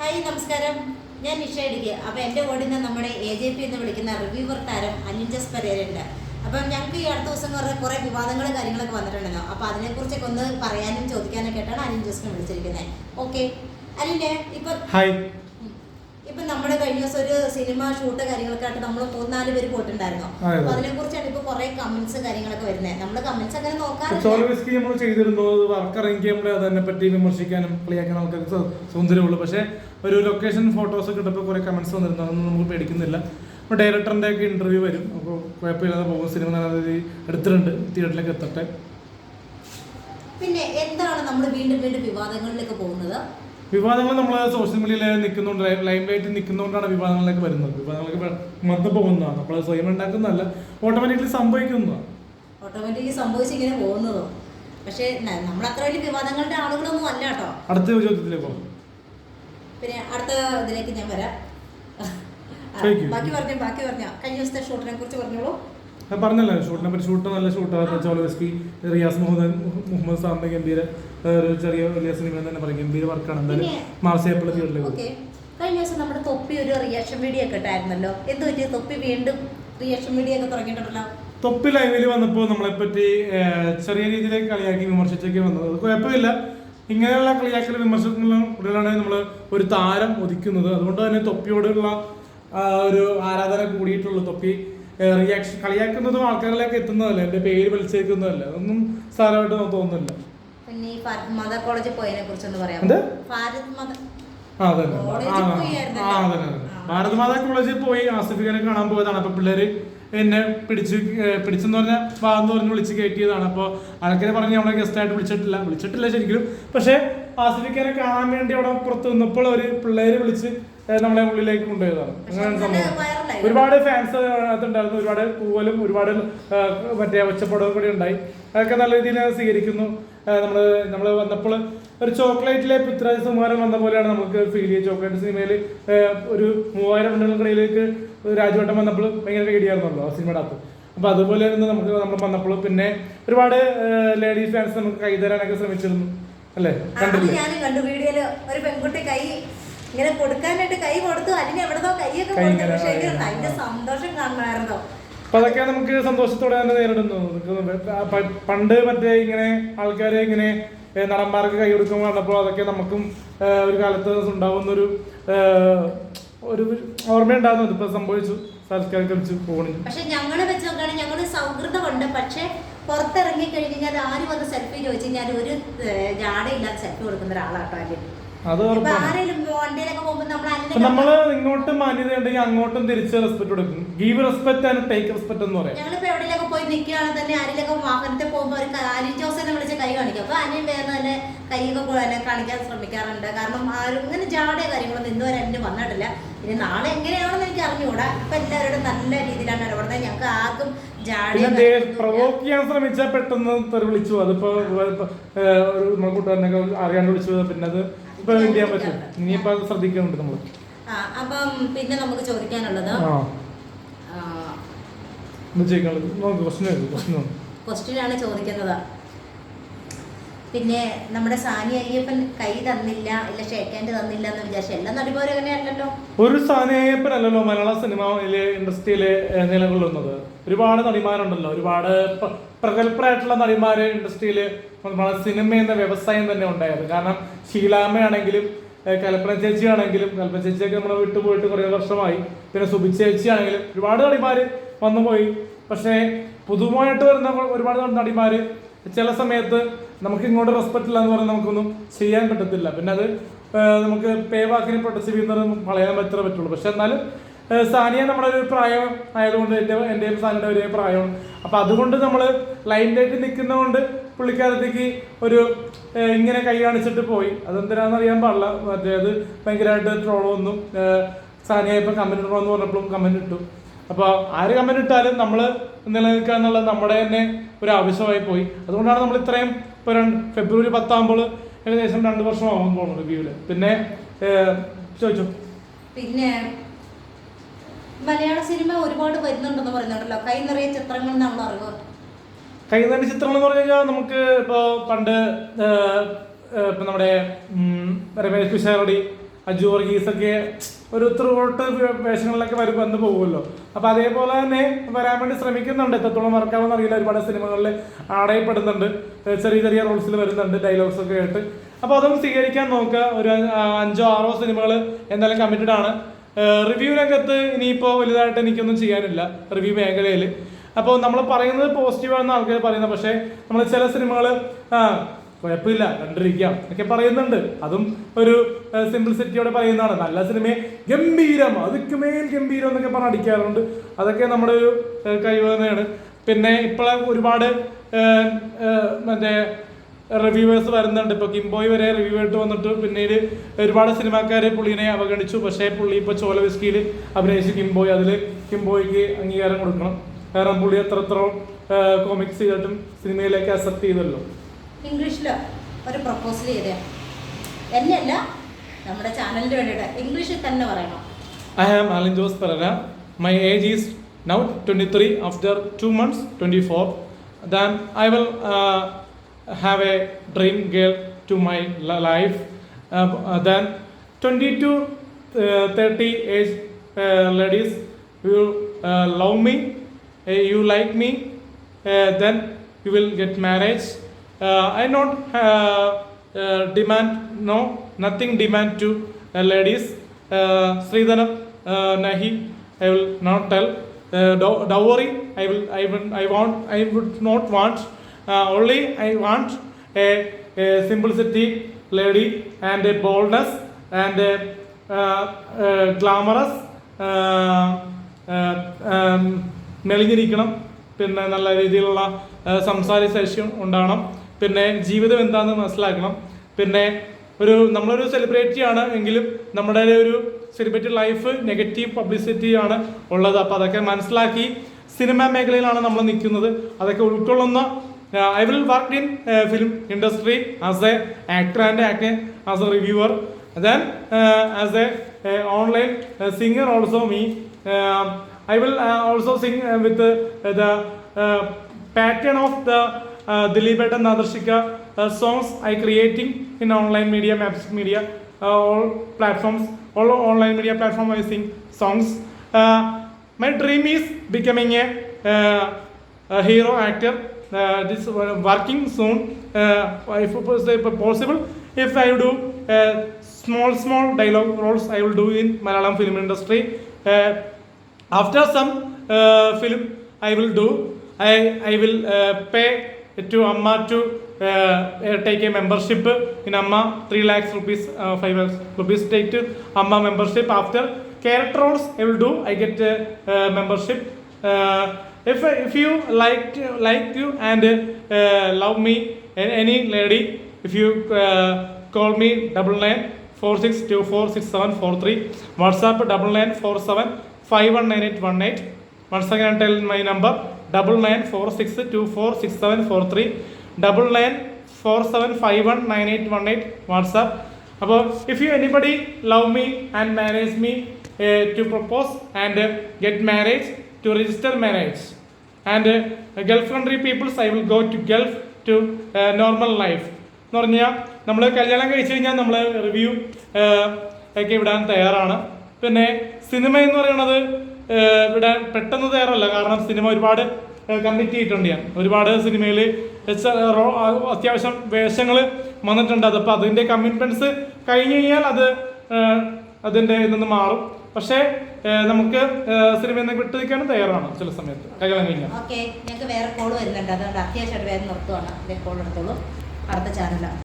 Hi നമസ്കാരം ഞാൻ നിഷ ഇടുക്കി അപ്പോൾ എൻ്റെ ഓടിന് നമ്മുടെ എ ജെ പി എന്ന് വിളിക്കുന്ന റിവ്യൂവർ താരം അനിഞ്ചസ് പരേരുണ്ട് അപ്പം ഞങ്ങൾക്ക് ഈ അടുത്ത ദിവസം കുറേ കുറേ വിവാദങ്ങളും കാര്യങ്ങളൊക്കെ വന്നിട്ടുണ്ടല്ലോ അപ്പോൾ അതിനെക്കുറിച്ചൊക്കെ ഒന്ന് പറയാനും ചോദിക്കാനൊക്കെ ആയിട്ടാണ് അനിഞ്ചസിനെ വിളിച്ചിരിക്കുന്നത് ഓക്കെ അനിൻ്റെ ഇപ്പം ഇപ്പം നമ്മുടെ കഴിഞ്ഞ ദിവസം ഒരു സിനിമ ഷൂട്ട് കാര്യങ്ങളൊക്കെ ആയിട്ട് നമ്മൾ മൂന്നാല് പേര് പോയിട്ടുണ്ടായിരുന്നു അപ്പോൾ അതിനെക്കുറിച്ചാണ് ഇപ്പോൾ കുറേ കമന്റ്സ് കാര്യങ്ങളൊക്കെ വരുന്നത് നമ്മൾ കമന്റ്സ് അങ്ങനെ നോക്കാറില്ല ചെയ്തിരുന്നു വർക്ക് ഇറങ്ങിയ നമ്മളെ അതിനെ പറ്റി വിമർശിക്കാനും കളിയാക്കാനും നമുക്ക് സൗന്ദര്യമുള്ളൂ പക്ഷേ ഒരു ലൊക്കേഷൻ ഫോട്ടോസ് കിട്ടപ്പോൾ കുറേ കമൻസ് വന്നിരുന്നു അതൊന്നും നമുക്ക് പേടിക്കുന്നില്ല അപ്പോൾ ഡയറക്ടറിൻ്റെ ഒക്കെ ഇൻ്റർവ്യൂ വരും അപ്പോൾ കുഴപ്പമില്ലാതെ പോകും സിനിമ നല്ല എടുത്തിട്ടുണ്ട് തിയേറ്ററിലേക്ക് എത്തട്ടെ പിന്നെ എന്താണ് നമ്മൾ വീണ്ടും വീണ്ടും വിവാദങ്ങളിലേക്ക് പോകുന്നത് വിവാദങ്ങൾ നമ്മൾ സോഷ്യൽ മീഡിയയിൽ നിൽക്കുന്നുണ്ട് ലൈം ലൈറ്റിൽ നിൽക്കുന്നതുകൊണ്ടാണ് വിവാദങ്ങളിലേക്ക് വരുന്നത് വിവാദങ്ങളിലേക്ക് മറന്നു പോകുന്നതാണ് അപ്പോൾ സ്വയം ഉണ്ടാക്കുന്നതല്ല ഓട്ടോമാറ്റിക്കലി സംഭവിക്കുന്നതാണ് ഓട്ടോമാറ്റിക്കലി സംഭവിച്ച് ഇങ്ങനെ പോകുന്നതോ പക്ഷേ നമ്മൾ അത്ര വലിയ വിവാദങ്ങളുടെ ആളുകളൊന്നും അല്ല കേട്ടോ അടുത്ത ചോദ്യത്തിലേക്ക് പോകാം പിന്നെ അടുത്ത ഇതിലേക്ക് ഞാൻ വരാം ബാക്കി പറഞ്ഞു ബാക്കി പറഞ്ഞു കഴിഞ്ഞ ദിവസത്തെ ഷൂട്ടിനെ കുറിച്ച് പറഞ്ഞോളൂ ഞാൻ പറഞ്ഞല്ലോ ഷൂട്ടിനെ പറ്റി ഷൂട്ട് നല്ല ഷൂട്ടാണ് ചോലവെസ്പി റിയാസ് മുഹമ്മദ് മുഹമ്മദ് സാറിന്റെ ഗംഭീര ഒരു ചെറിയ വലിയ സിനിമ തന്നെ പറയും ഗംഭീര വർക്കാണ് എന്തായാലും മാർച്ച് ഏപ്രിൽ തിയേറ്ററിലേക്ക് കഴിഞ്ഞ ദിവസം നമ്മുടെ തൊപ്പി ഒരു റിയാക്ഷൻ വീഡിയോ ഒക്കെ ഇട്ടായിരുന്നല്ലോ എന്ത് പറ്റിയ തൊപ്പി വീണ്ടും റിയാക്ഷൻ വീഡിയോ ഒക്കെ തുടങ്ങിയിട്ടുണ്ടല്ലോ തൊപ്പി ലൈവിൽ വന്നപ്പോൾ നമ്മളെ പറ്റി ചെറിയ രീതിയിലേക്ക് കളിയാക്കി വിമർശിച്ചൊക്കെ വന്നത് കുഴപ്പമില്ല ഇങ്ങനെയുള്ള ക്ലിയാക്കൽ വിമർശനങ്ങളും കൂടുതലാണ് നമ്മൾ ഒരു താരം ഒതുക്കുന്നത് അതുകൊണ്ട് തന്നെ തൊപ്പിയോടുള്ള ഒരു ആരാധന കൂടിയിട്ടുള്ളൂ തൊപ്പി റിയാക്ഷൻ കളിയാക്കുന്നതും ആൾക്കാരിലേക്ക് എത്തുന്നതല്ല എന്റെ പേര് വിളിച്ചേക്കുന്നതല്ല അതൊന്നും സാരമായിട്ട് തോന്നുന്നില്ല പിന്നെ ഭാരത് മാതാ കോളേജിൽ പോയി ആസിഫിഖാനെ കാണാൻ പോയതാണ് അപ്പൊ പിള്ളേര് എന്നെ പിടിച്ച് പിടിച്ചെന്ന് പറഞ്ഞാൽ വാ എന്ന് പറഞ്ഞ് വിളിച്ച് കയറ്റിയതാണ് അപ്പോൾ ആൾക്കാരെ പറഞ്ഞ് നമ്മളെ ഗസ്റ്റായിട്ട് വിളിച്ചിട്ടില്ല വിളിച്ചിട്ടില്ല ശരിക്കും പക്ഷേ ആസ്വദിക്കാനെ കാണാൻ വേണ്ടി അവിടെ പുറത്ത് നിന്നപ്പോൾ ഒരു പിള്ളേര് വിളിച്ച് നമ്മളെ ഉള്ളിലേക്ക് കൊണ്ടുപോയതാണ് അങ്ങനെ സംഭവം ഒരുപാട് ഫാൻസ് അതിനകത്തുണ്ടായിരുന്നു ഒരുപാട് പൂവലും ഒരുപാട് മറ്റേ ഒച്ചപ്പാടവും കൂടി ഉണ്ടായി അതൊക്കെ നല്ല രീതിയിൽ സ്വീകരിക്കുന്നു നമ്മൾ നമ്മൾ വന്നപ്പോൾ ഒരു ചോക്ലേറ്റിലെ പൃഥ്വിരാജ് സുമാരൻ വന്ന പോലെയാണ് നമുക്ക് ഫീൽ ചെയ്യുക ചോക്ലേറ്റ് സിനിമയിൽ ഒരു മൂവായിരം രണ്ടുകൾക്കിടയിലേക്ക് രാജവട്ടം വന്നപ്പോൾ ഭയങ്കര പേടിയായിരുന്നല്ലോ ആ സിനിമയുടെ അകത്ത് അപ്പോൾ അതുപോലെ തന്നെ നമുക്ക് നമ്മൾ വന്നപ്പോൾ പിന്നെ ഒരുപാട് ലേഡീസ് ഫാൻസ് നമുക്ക് കൈതരാനൊക്കെ ശ്രമിച്ചിരുന്നു അല്ലേ കണ്ടില്ലേ ഞാൻ കണ്ടു വീഡിയോയിൽ ഒരു പെൺകുട്ടി കൈ ഇങ്ങനെ കൊടുക്കാനായിട്ട് കൈ കൊടുത്തു അതിന് എവിടെന്നോ കൈയൊക്കെ കൊടുത്തു പക്ഷേ അതിന്റെ സന്തോഷം കാണുമായിരുന്നോ അപ്പൊ അതൊക്കെ നമുക്ക് സന്തോഷത്തോടെ തന്നെ നേരിടുന്നു പണ്ട് മറ്റേ ഇങ്ങനെ ആൾക്കാരെ ഇങ്ങനെ നടന്മാർക്ക് കൈ കൊടുക്കുമ്പോൾ കണ്ടപ്പോൾ അതൊക്കെ നമുക്കും ഒരു കാലത്ത് ഉണ്ടാവുന്നൊരു ഒരു ഓർമ്മയുണ്ടാകുന്നത് ഇപ്പൊ സംഭവിച്ചു സാൽക്കാർക്ക് വെച്ച് ഫോണിൽ പക്ഷെ ഞങ്ങളെ വെച്ച് നോക്കുകയാണെങ്കിൽ ഞങ്ങൾ സൗഹൃദമുണ്ട് പക്ഷെ പുറത്തിറങ്ങി കഴിഞ്ഞാൽ ആര് വന്ന് സെൽഫി ചോദിച്ചു കഴിഞ്ഞാൽ ഒരു ജാടയില്ലാതെ സെൽഫി കൊടുക്കുന്ന ഒരാളാട്ടോ അല്ലെങ്കിൽ അത് നമ്മള് ഇങ്ങോട്ട് മാന്യത ഉണ്ടെങ്കിൽ അങ്ങോട്ടും തിരിച്ച് റെസ്പെക്ട് കൊടുക്കും give respect and take respect എന്ന് പറയാം ഞങ്ങളിപ്പോ എവിടെയൊക്കെ പോയി നിൽക്കുകയാണെങ്കിൽ തന്നെ ആരെങ്കിലും വാഹനത്തിൽ പോകുമ്പോൾ ഒരു കാലിൽ അനിയൻ വേറെ തന്നെ കൈയൊക്കെ എന്നെ കാണിക്കാൻ ശ്രമിക്കാറുണ്ട് കാരണം ആരും ഇങ്ങനെ ജാടയോ കാര്യങ്ങളൊന്നും ഇന്നുവരെ എൻ്റെ വന്നിട്ടില്ല ഇനി നാളെ എങ്ങനെയാണെന്ന് എനിക്ക് അറിഞ്ഞുകൂടാ ഇപ്പൊ എല്ലാവരോടും നല്ല രീതിയിലാണ് ഇടപെടുന്നത് ഞങ്ങൾക്ക് ആർക്കും പ്രൊവോക്ക് ചെയ്യാൻ ശ്രമിച്ചാൽ പെട്ടെന്ന് വിളിച്ചു അതിപ്പോ നമ്മളെ കൂട്ടുകാരനൊക്കെ അറിയാണ്ട് വിളിച്ചു പിന്നെ അത് ഇപ്പൊ ചെയ്യാൻ പറ്റും ഇനിയിപ്പോ അത് ശ്രദ്ധിക്കുന്നുണ്ട് നമ്മള് അപ്പം പിന്നെ നമുക്ക് ചോദിക്കാനുള്ളത് ക്വസ്റ്റ്യൻ ആണ് ചോദിക്കുന്നത് പിന്നെ നമ്മുടെ സാനി അയ്യപ്പൻ കൈ തന്നില്ല ഇല്ല ഷേക്കാൻഡ് തന്നില്ല എന്ന് വിചാരിച്ചു എല്ലാ നടിമാരും അങ്ങനെയല്ലല്ലോ ഒരു സാനി അയ്യപ്പൻ അല്ലല്ലോ മലയാള സിനിമയിലെ ഇൻഡസ്ട്രിയിലെ നിലകൊള്ളുന്നത് ഒരുപാട് നടിമാരുണ്ടല്ലോ ഒരുപാട് പ്രഗത്ഭരായിട്ടുള്ള നടിമാര് ഇൻഡസ്ട്രിയിൽ സിനിമ എന്ന വ്യവസായം തന്നെ ഉണ്ടായത് കാരണം ഷീലാമ്മയാണെങ്കിലും കൽപ്പന ചേച്ചി ആണെങ്കിലും കൽപ്പന ചേച്ചിയൊക്കെ നമ്മളെ വിട്ടുപോയിട്ട് കുറേ വർഷമായി പിന്നെ സുബി ചേച്ചി ആണെങ്കിലും ഒരുപാട് നടിമാര് വന്നുപോയി പക്ഷേ പുതുമായിട്ട് വരുന്ന ഒരുപാട് നടിമാര് ചില സമയത്ത് നമുക്ക് ഇങ്ങോട്ട് റെസ്പെക്റ്റ് ഇല്ല എന്ന് പറഞ്ഞാൽ നമുക്കൊന്നും ചെയ്യാൻ പറ്റത്തില്ല പിന്നെ അത് നമുക്ക് പേവാക്കിനെ പ്രൊട്ടസ്റ്റ് ചെയ്യുന്നത് വളയാൻ പറ്റേ പറ്റുള്ളൂ പക്ഷെ എന്നാലും സാനിയ നമ്മുടെ ഒരു പ്രായം ആയതുകൊണ്ട് എൻ്റെ എൻ്റെയും സാനിയുടെ ഒരേ പ്രായമാണ് അപ്പോൾ അതുകൊണ്ട് നമ്മൾ ലൈൻ ലൈറ്റ് നിൽക്കുന്നതുകൊണ്ട് പുള്ളിക്കാരത്തേക്ക് ഒരു ഇങ്ങനെ കൈ കാണിച്ചിട്ട് പോയി അതെന്തിനാണെന്ന് അറിയാൻ പാടില്ല മറ്റേ അത് ഭയങ്കരമായിട്ട് ട്രോൾ വന്നു സാനിയ ഇപ്പം കമൻറ്റ് ഇടണം എന്ന് പറഞ്ഞപ്പോഴും കമൻറ്റ് ഇട്ടു അപ്പോൾ ആര് കമൻറ്റ് ഇട്ടാലും നമ്മൾ നിലനിൽക്കുക എന്നുള്ളത് നമ്മുടെ തന്നെ ഒരു ആവശ്യമായി പോയി അതുകൊണ്ടാണ് നമ്മൾ ഇത്രയും ഇപ്പോൾ രണ്ട് ഫെബ്രുവരി പത്താകുമ്പോൾ ഏകദേശം രണ്ട് വർഷം ആവാൻ പോകുന്നു റിവ്യൂവിൽ പിന്നെ ചോദിച്ചു പിന്നെ മലയാള സിനിമ ഒരുപാട് വരുന്നുണ്ടെന്ന് പറയുന്നുണ്ടല്ലോ കൈ നിറയെ ചിത്രങ്ങൾ നമ്മൾ അറിവ് കൈനടി ചിത്രങ്ങൾ എന്ന് പറഞ്ഞു കഴിഞ്ഞാൽ നമുക്ക് ഇപ്പോൾ പണ്ട് ഇപ്പം നമ്മുടെ രമേശ് പിഷാരടി അജു വർഗീസൊക്കെ ഒരു ത്രൂട്ട് വേഷങ്ങളിലൊക്കെ വരും വന്ന് പോകുമല്ലോ അപ്പോൾ അതേപോലെ തന്നെ വരാൻ വേണ്ടി ശ്രമിക്കുന്നുണ്ട് എത്രത്തോളം വർക്കാവുന്ന അറിയില്ല ഒരുപാട് സിനിമകളിൽ ആടയപ്പെടുന്നുണ്ട് ചെറിയ ചെറിയ റോൾസിൽ വരുന്നുണ്ട് ഡയലോഗ്സ് ഒക്കെ ആയിട്ട് അപ്പോൾ അതും സ്വീകരിക്കാൻ നോക്കുക ഒരു അഞ്ചോ ആറോ സിനിമകൾ എന്തായാലും കമ്മിറ്റഡ് ആണ് റിവ്യൂ രംഗത്ത് ഇനിയിപ്പോ വലുതായിട്ട് എനിക്കൊന്നും ചെയ്യാനില്ല റിവ്യൂ മേഖലയിൽ അപ്പോൾ നമ്മൾ പറയുന്നത് ആണെന്ന് ആൾക്കാർ പറയുന്നത് പക്ഷേ നമ്മൾ ചില സിനിമകൾ കുഴപ്പമില്ല കണ്ടിരിക്കാം ഒക്കെ പറയുന്നുണ്ട് അതും ഒരു സിംപ്ലിസിറ്റിയോടെ പറയുന്നതാണ് നല്ല സിനിമയെ ഗംഭീരം അതിക്ക് മേൽ ഗംഭീരം എന്നൊക്കെ പറഞ്ഞ് അടിക്കാറുണ്ട് അതൊക്കെ നമ്മുടെ ഒരു കഴിവ് തന്നെയാണ് പിന്നെ ഇപ്പോൾ ഒരുപാട് മറ്റേ റിവ്യൂവേഴ്സ് വരുന്നുണ്ട് ഇപ്പോൾ കിംബോയ് വരെ റിവ്യൂ ആയിട്ട് വന്നിട്ട് പിന്നീട് ഒരുപാട് സിനിമാക്കാർ പുള്ളിനെ അവഗണിച്ചു പക്ഷേ പുള്ളി ഇപ്പോൾ ചോല വിസ്കിയിൽ അഭിനയിച്ച് കിംബോയ് അതിൽ കിംബോയ്ക്ക് അംഗീകാരം കൊടുക്കണം കാരണം പുള്ളി എത്രത്തോളം കോമിക്സ് ചെയ്തിട്ടും സിനിമയിലേക്ക് അസെപ്റ്റ് ചെയ്തല്ലോ ഇംഗ്ലീഷിൽ ഒരു പ്രപ്പോസൽ ചെയ്തേ എന്നെയല്ല നമ്മുടെ ചാനലിന് വേണ്ടിയിട്ട് ഇംഗ്ലീഷിൽ തന്നെ പറയണം I am Alin Jose Perera my age is now twenty three after two months twenty four than I will have a dream girl to my life than twenty two thirty age ladies you love me you like me then you will get marriage I not uh, demand no nothing demand to uh, ladies. Uh, Sridhanam uh, Nahi, I will not tell. Uh, dowry, I will, I will, I want, I would not want. Uh, only I want a, a simplicity lady and a boldness and a uh, uh, glamorous മെലിഞ്ഞിരിക്കണം പിന്നെ നല്ല രീതിയിലുള്ള സംസാര ശേഷി ഉണ്ടാകണം പിന്നെ ജീവിതം എന്താണെന്ന് മനസ്സിലാക്കണം പിന്നെ ഒരു നമ്മളൊരു ആണ് എങ്കിലും നമ്മുടെ ഒരു സെലിബ്രിറ്റി ലൈഫ് നെഗറ്റീവ് പബ്ലിസിറ്റി ആണ് ഉള്ളത് അപ്പോൾ അതൊക്കെ മനസ്സിലാക്കി സിനിമ മേഖലയിലാണ് നമ്മൾ നിൽക്കുന്നത് അതൊക്കെ ഉൾക്കൊള്ളുന്ന I will work in film industry as a actor and actor as a reviewer then as a online singer also me I will also sing with the pattern of the ദിലീപേട്ടൻ ആദർശിക്ക songs I creating in online media maps media all platforms all online media platform I sing songs my dream is becoming a hero actor this working soon if possible if I do small small dialogue roles I will do in Malayalam film industry after some film I will do I I will pay to Amma to take a membership in Amma 3 lakhs rupees, 5 lakhs rupees take to Amma membership. After character roles I will do, I get membership. If you like you and love me, any lady, if you call me 9946246743, WhatsApp 9947519818. Once again I tell my number double nine four six two four six seven four three double nine four seven five one nine eight one eight WhatsApp അപ്പോൾ if you anybody love me and manage me to propose and get marriage to register marriage and Gulf country peoples I will go to Gulf to normal life എന്ന് പറഞ്ഞാൽ നമ്മൾ കല്യാണം കഴിച്ചു കഴിഞ്ഞാൽ നമ്മൾ review ഒക്കെ വിടാൻ തയ്യാറാണ് പിന്നെ സിനിമ എന്ന് പറയുന്നത് ഇവിടെ പെട്ടെന്ന് തയ്യാറല്ല കാരണം സിനിമ ഒരുപാട് കമ്മിറ്റ് ചെയ്തിട്ടുണ്ട് ഞാൻ ഒരുപാട് സിനിമയിൽ അത്യാവശ്യം വേഷങ്ങൾ വന്നിട്ടുണ്ട് അതപ്പോൾ അതിൻ്റെ കമ്മിറ്റ്മെൻറ്റ്സ് കഴിഞ്ഞ് കഴിഞ്ഞാൽ അത് അതിൻ്റെ നിന്ന് മാറും പക്ഷേ നമുക്ക് സിനിമ നിന്ന് വിട്ടു നിൽക്കാനും തയ്യാറാണ് ചില സമയത്ത് കൈകാലം കഴിഞ്ഞാൽ ഓക്കെ ഞങ്ങൾക്ക് വേറെ കോൾ വരുന്നുണ്ട് അതുകൊണ്ട് അത്യാവശ്യമായിട്ട് വേറെ നിർത്തുവാണ് കോൾ എടുത്തോളൂ അടുത്ത ചാനലാണ്